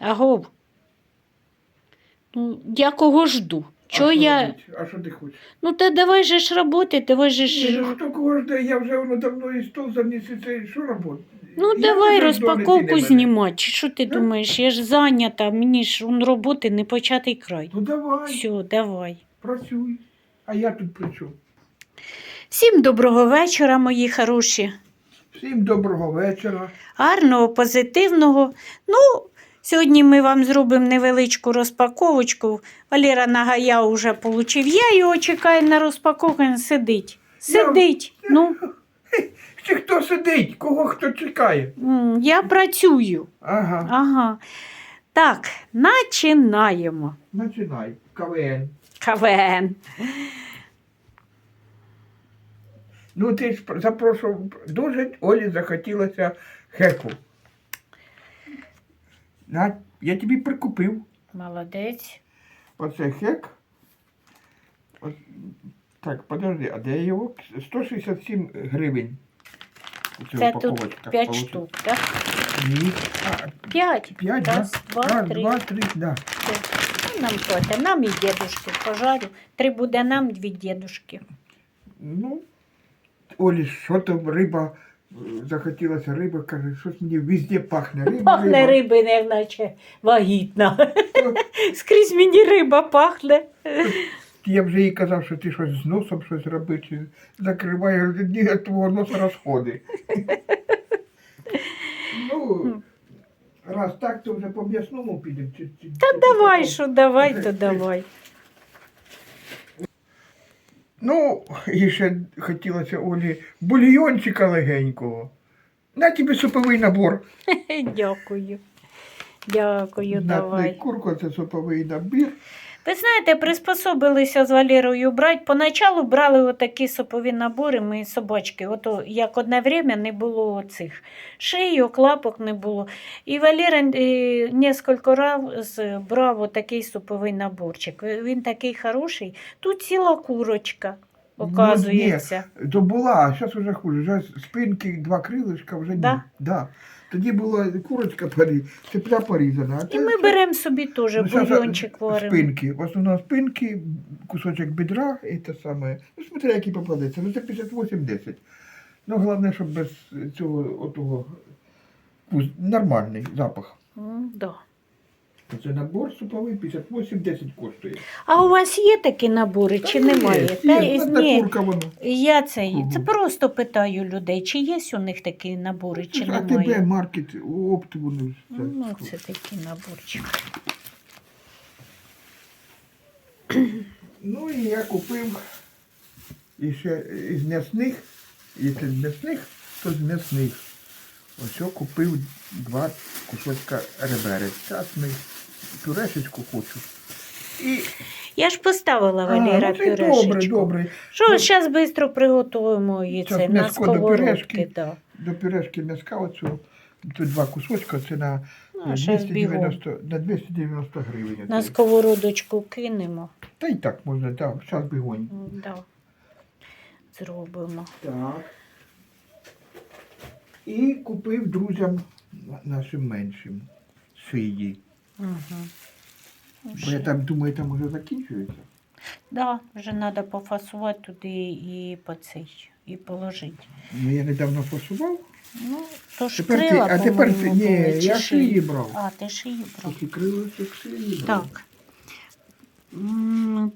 Агов. Ну, я кого жду? Чо а я. робити? А що ти хочеш? Ну та давай же ж роботи, давай же ж. ну хто кого жде, я вже воно давно і стол заніс, і що роботи? Ну, Я давай розпаковку знімати. Що ти Да? думаєш? Я ж зайнята, мені ж он, роботи не початий край. Ну давай, Все, давай. працюй. А я тут чому? Всім доброго вечора, мої хороші. Всім доброго вечора. Гарного, позитивного. Ну, сьогодні ми вам зробимо невеличку розпаковочку. Валера Нагая вже отримав. Я його чекаю на розпаковку, він сидить. Сидить. Ну, Чи хто сидить? Кого хто чекає? я працюю. Ага, Ага. Так, починаємо. починай. КВН. КВН. Ну ти ж запрошував, дуже Олі захотілося хеку. На, я тобі прикупив. Молодець. Оце хек. От, так, подожди, а де його? 167 гривень. Оце Це упаковочка тут 5 получила. штук, так? Ні. А, 5. п'ять, Раз, да? два, Раз, три. два, три, да. Ну, Нам хватить. Нам і дедушки пожарю. Три буде нам, дві дедушки. Ну, Олі, що там риба, захотілося риба, каже, щось мені везде пахне. Риба, Пахне риба. риби, не наче вагітна. Скрізь мені риба пахне. Я вже їй казав, що ти щось з носом щось робиш, закриває, ні, від твого носа розходи. ну, раз так, то вже по м'ясному підемо. Та давай, що давай, то давай. Ну, і ще хотілося Олі бульйончика легенького. На тобі суповий набор. Дякую. Дякую, На давай. курку це суповий набір. Ви знаєте, приспособилися з Валерою брати. Поначалу брали отакі сопові набори, ми собачки. Ото як одне время не було цих шийок, лапок не було. І Валера е, несколько раз брав отакий суповий наборчик. Він такий хороший. Тут ціла курочка, Ну, оказується. То була, а зараз вже хуже. Вже спинки, два крилишка, вже ні. Да? Тоді була курочка парі, цепля порізана. А І це- ми це- беремо собі теж ну, щас, бульйончик варимо. Спинки. В основному спинки, кусочок бедра і те саме. Ну, смотря, який попадеться. Ну, це 58-10. Ну, головне, щоб без цього отого вкус- нормальний запах. М, Да. Це набор суповий 58-10 коштує. А у вас є такі набори чи Та немає? Є, Та, є, ні. курка воно. Я це, це просто питаю людей, чи є у них такі набори, чи а немає. тебе маркет, опт, вони. все. Ну, це такі наборчики. Ну і я купив і ще із м'ясних, якщо з м'ясних, то з м'ясних. Ось купив два кусочка реберець. Зараз ми пюрешечку хочу. І Я ж поставила А, Валера ну, пюрешечку. добре, добре. Що, Ну, зараз швидко приготуємо її це на до сковородки. Да. До пюрешки м'яска оцю. Тут два кусочка, це на, Ну, 290, на 290 гривень. На сковородочку кинемо. Та й так можна, так, зараз бігонь. Да. Зробимо. Так. І купив друзям нашим меншим шиї. Угу. Бо я там думаю, там вже закінчується. Да, вже треба пофасувати туди і по цей, і положити. Ну, я недавно фасував. Ну, то ж Тепер ти, а тепер ти, ні, були, я шиї? брав. А, ти шиї брав. Такі крилочок шиї брав. Так.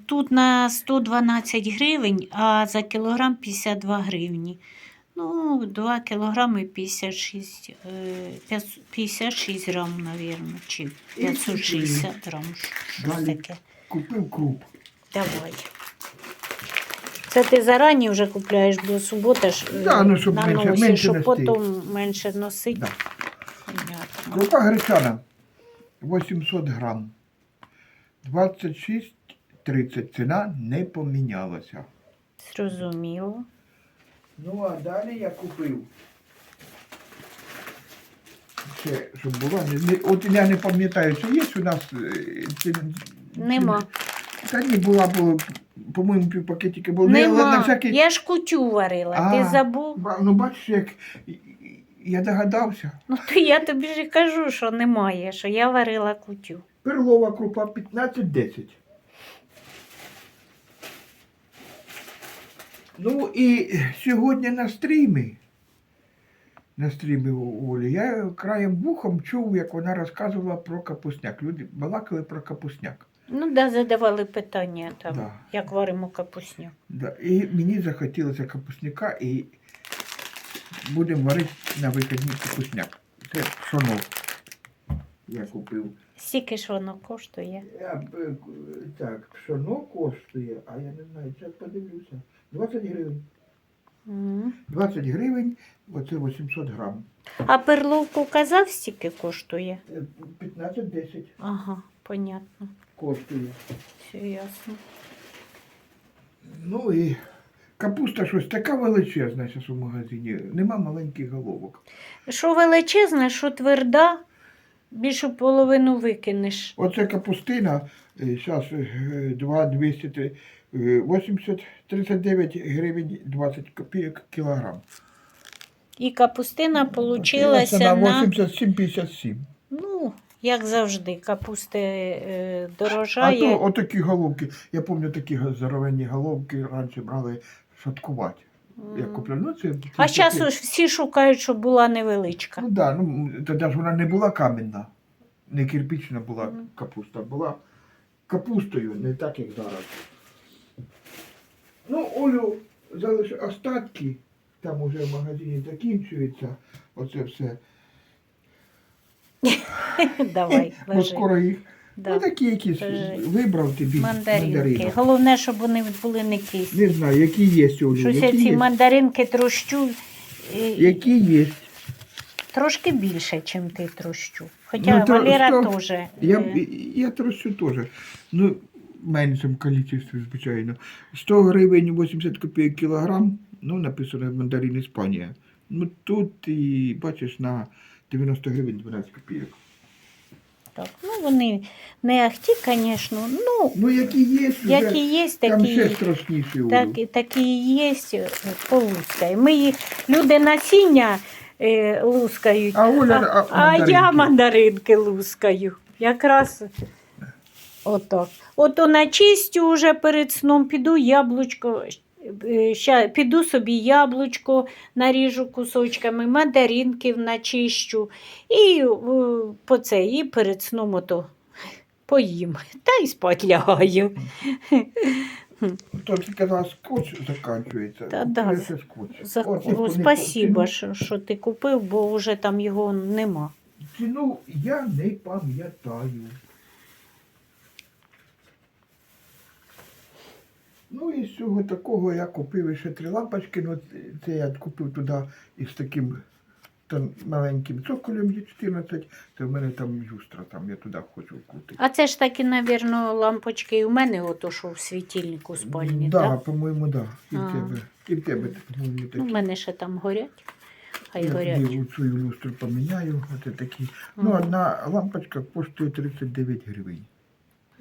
Тут на 112 гривень, а за кілограм 52 гривні. Ну, 2 кілограми 56, е, 56 грам, мабуть, чи 560 грам. Щось Далі. таке. Купив круп. Давай. Це ти зарані вже купляєш, бо субота ж е, Да, ну, щоб менше- наносиш, менше щоб нести. потім менше носити. Да. Понятно. Крупа гречана 800 грам. 26,30. Ціна не помінялася. Зрозуміло. Ну, а далі я купив. Ще, щоб була. Не, не, от я не пам'ятаю, чи є у нас. е, Нема. Та ні, була, бо, по-моєму, півпакетики було. Ну, але Нема. на всякий, Я ж кутю варила, ти забув? Ба- Ну, бачиш, як я догадався. Ну то я тобі ж і кажу, що немає, що я варила кутю. Перлова крупа 15-10. Ну і сьогодні на стрімі, на стрімі у Олі, я краєм вухом чув, як вона розказувала про капусняк. Люди балакали про капусняк. Ну, да, задавали питання там, Да. як варимо капусню. Да. І мені захотілося капусняка і будемо варити на вихідні капусняк. Це пшоно. Я купив. Стільки ж воно коштує. Я, е, так, пшоно коштує, а я не знаю, зараз подивлюся. 20 гривень. М. 20 гривень, оце 800 грам. А перловку казав, стільки коштує? Е, 15-10 Ага, понятно. коштує. Все ясно. Ну і капуста щось така величезна зараз у магазині. Нема маленьких головок. Що величезне, що тверда, більшу половину викинеш. Оце капустина, зараз 2 200, 80, 39 гривень 20 копійок кілограм. І капустина Получилася получилася на на, 87-57. ну, як завжди, капусти е, А то отакі головки, я пам'ятаю такі здоровенні головки раніше брали шаткувати. Я М. ну це. А це зараз всі шукають, щоб була невеличка. Ну так, да, ну тоді ж вона не була камінна, не кирпічна була капуста, була капустою, не так, як зараз. Ну, Олю, залиш остатки, там уже в магазині закінчується оце все. Давай, Бо скоро їх. Да. Ну такі якісь Лежи. вибрав тобі Мандаринки. мандарини. Головне, щоб вони були не кислі. Не знаю, які є Олю, Щось я які ці є. мандаринки трощу і- Які є. трошки більше, ніж ти трощу. Хоча Ну, то Валера що? теж. Я, е, я трощу теж. Ну, в меншому кількості, звичайно. 100 гривень 80 копійок кілограм, ну, написано мандарин Іспанія. Ну, тут і бачиш на 90 гривень 12 копійок. Так, ну вони не ахті, звісно. Ну, Ну, які є, які є, там такі, ще страшніші. Так, такі є, е, полускай. Ми їх, люди насіння е, лускають, А Оля, а, а, а я мандаринки? мандаринки лускаю. Якраз отак. Ото начистю вже перед сном піду яблучко. Е, Ща, піду собі яблучко, наріжу кусочками, мандаринків начищу і е, по це, і перед сном ото поїм. Та й спать лягаю. То ти казала, скотч закінчується. Та да. Скотч. За, о, вони спасіба, що, що ти купив, бо вже там його нема. Ціну я не пам'ятаю. Ну і з цього такого я купив ще три лампочки. Ну, це я купив туди із таким там, маленьким цоколем є 14, це в мене там юстра, там я туди хочу вкрутити. А це ж таки, навірно, лампочки і у мене, ото що в світильнику в спальні, да, так? по-моєму, да. І в тебе. І в тебе, по-моєму, Ну, такі. в мене ще там горять. Хай я горять. цю люстру поміняю. Оце такі. Ну, одна лампочка коштує 39 гривень.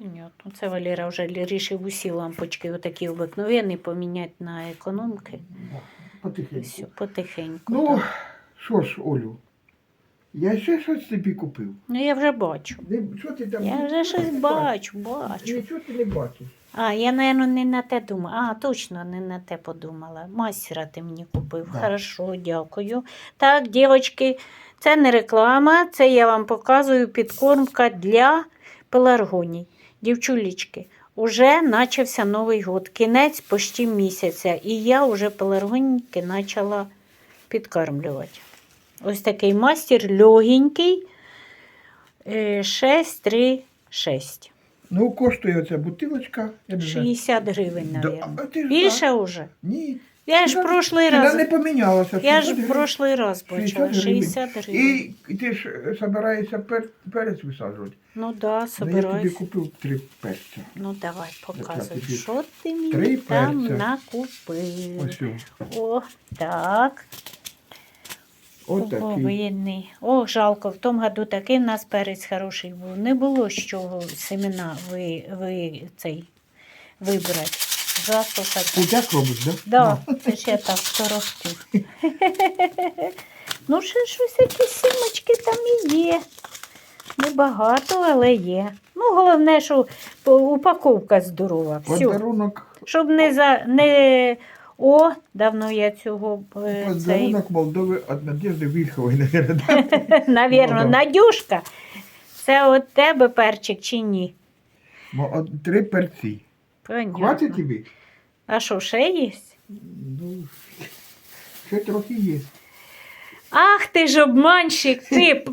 Понятно. Це Валера вже вирішив усі лампочки, отакі обикновені, поміняти на економки. І Потихеньку. все, потихеньку. Ну, так. що ж, Олю, я ще щось тобі купив. ну я вже бачу. Не, що ти там? Я вже щось бачу, бачу. Нічого ти не бачиш. А, я, напевно, не на те думала. А, точно, не на те подумала. Мастера ти мені купив. Да. Хорошо, дякую. Так, дівчатки, це не реклама, це я вам показую підкормка для пеларгоній. Дівчулічки, уже почався Новий год, кінець почти місяця, і я вже пеларгоніки почала підкармлювати. Ось такий мастер легенький. 6, 3, 6. Ну, коштує оця бутилочка. Я 60 гривень, мабуть. Більше вже. Ні. Я ж Ціна- прошлий раз. не помінялася. Я ж 60 гривень. прошлий раз бачила 60 гривень. І ти ж е, собираєшся пер, перець висаджувати. Ну да, Ну, я тобі собираюсь. купив три перця. Ну давай, показуй, тобі що ти мені там перця. накупив. Ось. о. О, так. Отакий. Половинний. Ох, жалко, в тому году такий в нас перець хороший був. Не було з чого семена ви, ви, цей, вибрати. Засуха. Ти так робиш, да? Да, це ж я так торохту. Ну, ще щось якісь сімочки там і є. Небагато, але є. Ну, головне, що упаковка здорова. Все. Подарунок, Щоб не за не. О, давно я цього е, цей, подарунок Молдови від Надежди Вільхової, наверное, навірно, Ну. Надюшка. Це от тебе перчик чи ні? Три перці. Понятно. Хватить тобі? А що, ще є? Ну, ще трохи є. Ах ти ж обманщик, ти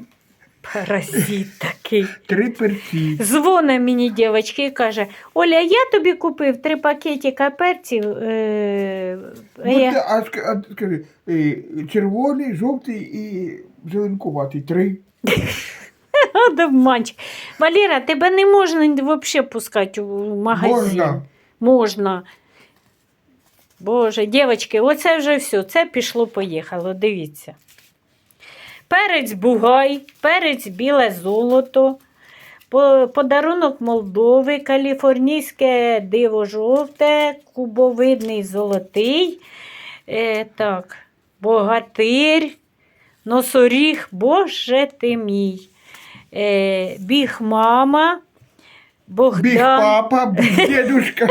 паразит такий. Три перці. Дзвоне мені дівчатки і каже: Оля, я тобі купив три пакетика перців. Е, а Ну, я... ти, а, а скажи, е, червоний, жовтий і зеленкуватий. Три. От обманщик. Валера, тебе не можна взагалі пускати у магазин. Можна. Можна. Боже, дівчатки, оце вже все. Це пішло-поїхало. Дивіться. Перець бугай, перець біле золото, подарунок Молдови, каліфорнійське диво жовте, кубовидний золотий. Е, так, богатир, носоріг, боже ти мій. Е, біг мама, Богдан. Біг папа, біг дедушка.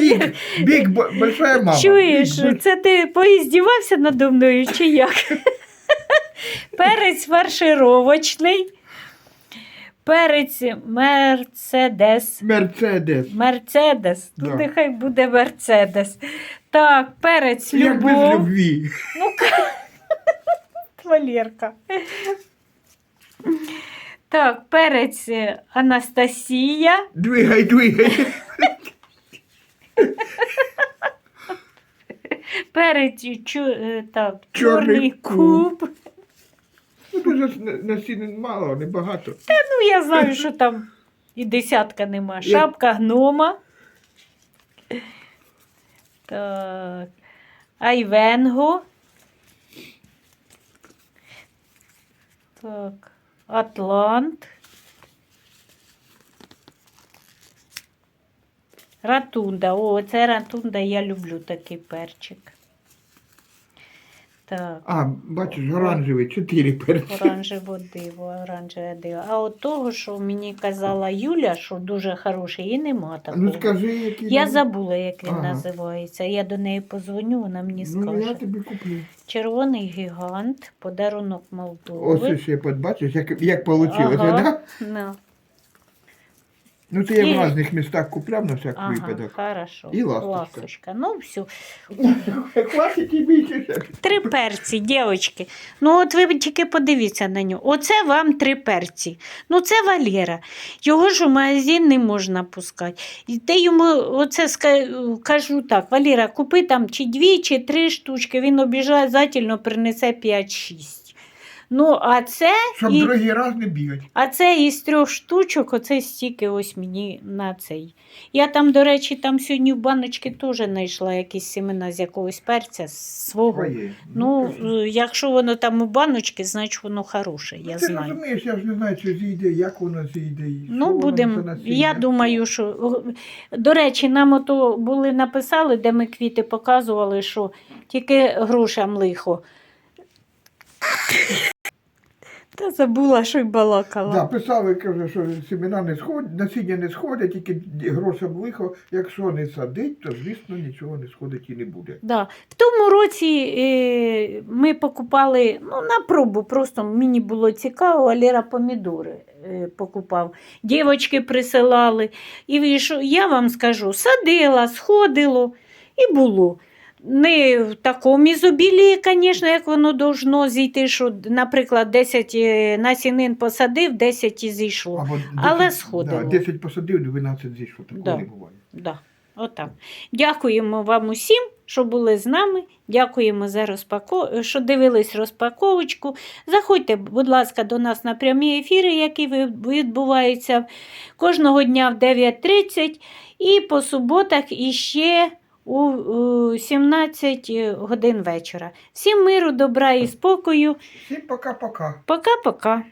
Біг, біг большая мама. Чуєш, Біг, це ти поіздівався надо мною чи як? Перець фаршировочний, перець Мерседес. Мерседес. Мерседес. Ну, нехай буде Мерседес. Так, перець Як без любов. любві. Валерка. Так, перець Анастасія. Двигай, двигай. Перець чу, е, так, Чорний чорний куб. куб. Ну, дуже ж на- насінин мало, небагато. Ну, я знаю, що там і десятка нема. Я- Шапка гнома. Так. Айвенго. Так. Атлант. Ратунда. О, це ратунда, я люблю такий перчик. Так. А, бачиш, оранжевий, чотири перці. Оранжево диво, оранжеве диво. А от того, що мені казала Юля, що дуже хороший, і нема такого. Ну скажи, який. Я там- забула, як він Ага. називається. Я до неї позвоню, вона мені Ну, скаже. я тобі куплю. Червоний гігант, подарунок Ось ще бачиш, як, як вийшло, Ага. да? Ну, Ну, це я в різних містах купляв на всяк ага, випадок. хорошо. І ласточка. Ну, все. Хватить і більше. Три перці, дівчатки. Ну, от ви тільки подивіться на нього. Оце вам три перці. Ну, це Валера. Його ж у магазин не можна пускати. І ти йому оце кажу так: Валера, купи там чи дві, чи три штучки. Він обіжає, обов'язково принесе 5-6. Ну, а це, Щоб і, другий раз не бігати. а це із трьох штучок, оце стільки ось мені на цей. Я там, до речі, там сьогодні в баночці теж знайшла якісь семена з якогось перця свого. Своє. Ну, то е, якщо воно там у баночці, значить воно хороше, я Ти знаю. розумієш, я ж не знаю, чи зійде, як воно зійде. Ну, будемо. Я думаю, що до речі, нам ото були написали, де ми квіти показували, що тільки грошам лихо. Та забула, що й балакала. Да, писали, каже, що семена не сходять, насіння не сходять, тільки грошам лихо. Якщо не садить, то звісно нічого не сходить і не буде. Да. В тому році е, ми покупали ну, на пробу, просто мені було цікаво, Валера помідори е, покупав. Дівочки присилали. І що, я вам скажу, садила, сходило і було. Не в такому ізобілії, звісно, як воно должно зійти, що, наприклад, 10 е, насінин посадив, 10 і зійшло. Або Але сходило. Да, 10 посадив, 12 зійшло. Такого Да. не буває. Да, отак. Дякуємо вам усім, що були з нами. Дякуємо за розпако... що дивились розпаковочку. Заходьте, будь ласка, до нас на прямі ефіри, які відбуваються кожного дня в 9.30 і по суботах іще у 17 годин вечора. Всім миру, добра і спокою. Всім пока-пока. Пока-пока.